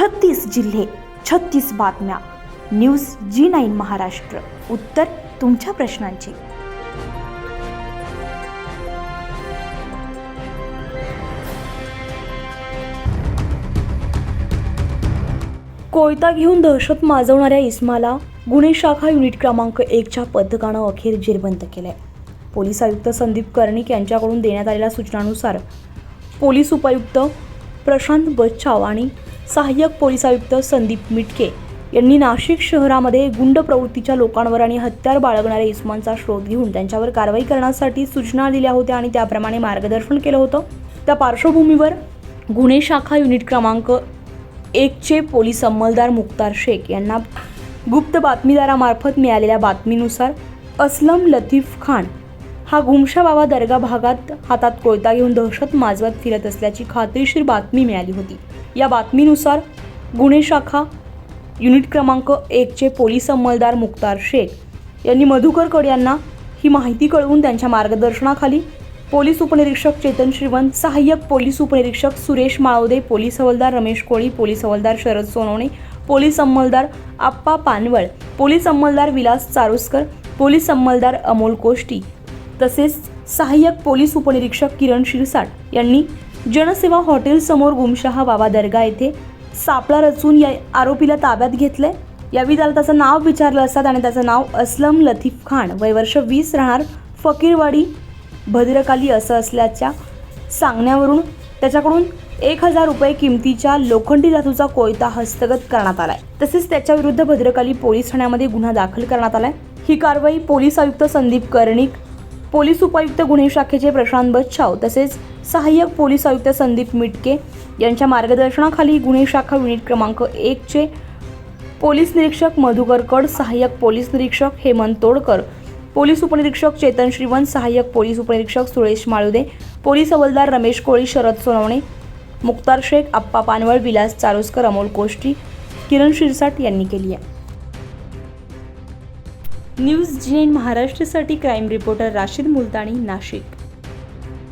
छत्तीस जिल्हे छत्तीस बातम्या. News G nine Maharashtra. उत्तर तुमच्या प्रश्नांची. कोयता घेऊन दहशत माजवणाऱ्या इस्माला गुन्हे शाखा युनिट क्रमांक एकच्या पथकानं अखेर जेरबंद केलंय. पोलीस आयुक्त संदीप कर्णिक यांच्याकडून देण्यात आलेल्या सूचनानुसार पोलीस उपायुक्त प्रशांत बच्छाव आणि सहाय्यक पोलीस आयुक्त संदीप मिटके यांनी नाशिक शहरामध्ये गुंड प्रवृत्तीच्या लोकांवर आणि हत्यार बाळगणाऱ्या इस्मानचा शोध घेऊन त्यांच्यावर कारवाई करण्यासाठी सूचना दिल्या होत्या आणि त्याप्रमाणे मार्गदर्शन केलं होतं. त्या पार्श्वभूमीवर गुन्हे शाखा युनिट क्रमांक एकचे पोलीस अंमलदार मुक्तार शेख यांना गुप्त बातमीदारामार्फत मिळालेल्या बातमीनुसार अस्लम लतीफ खान हा गुमशा बाबा दर्गा भागात हातात कोयता घेऊन दहशत माजवत फिरत असल्याची खात्रीशीर बातमी मिळाली होती. या बातमीनुसार गुन्हे शाखा युनिट क्रमांक एकचे पोलीस अंमलदार मुक्तार शेख यांनी मधुकर कड यांना ही माहिती कळवून त्यांच्या मार्गदर्शनाखाली पोलीस उपनिरीक्षक चेतन श्रीवंत सहाय्यक पोलीस उपनिरीक्षक सुरेश माळोदे पोलीस हवालदार रमेश कोळी पोलीस हवालदार शरद सोनवणे पोलीस अंमलदार आप्पा पानवळ पोलीस अंमलदार विलास चारुसकर पोलीस अंमलदार अमोल कोष्टी तसेच सहाय्यक पोलीस उपनिरीक्षक किरण शिरसाट यांनी जनसेवा हॉटेलसमोर गुमशहा बाबा दर्गा येथे सापळा रचून या आरोपीला ताब्यात घेतलंय. यावेळी त्याला त्याचं नाव विचारलं असतात आणि त्याचं नाव असलम लतीफ खान. वय वर्ष वीस राहणार फकीरवाडी भद्रकाली असं असल्याच्या सांगण्यावरून त्याच्याकडून एक हजार रुपये किमतीच्या लोखंडी धातूचा कोयता हस्तगत करण्यात आलाय. तसेच त्याच्याविरुद्ध भद्रकाली पोलीस ठाण्यामध्ये गुन्हा दाखल करण्यात आलाय. ही कारवाई पोलीस आयुक्त संदीप कर्णिक पोलीस उपायुक्त गुन्हे शाखेचे प्रशांत बच्छाव तसेच सहाय्यक पोलीस आयुक्त संदीप मिटके यांच्या मार्गदर्शनाखाली गुन्हे शाखा युनिट क्रमांक एकचे पोलीस निरीक्षक मधुकर कड सहाय्यक पोलीस निरीक्षक हेमंत तोडकर पोलीस उपनिरीक्षक चेतन श्रीवंत सहाय्यक पोलीस उपनिरीक्षक सुरेश माळुदे पोलीस हवलदार रमेश कोळी शरद सोनवणे मुक्तार शेख आप्पा पानवळ विलास चारोस्कर अमोल कोष्टी किरण शिरसाट यांनी केली आहे. न्यूज जी महाराष्ट्रासाठी क्राईम रिपोर्टर राशीद मुलतानी नाशिक.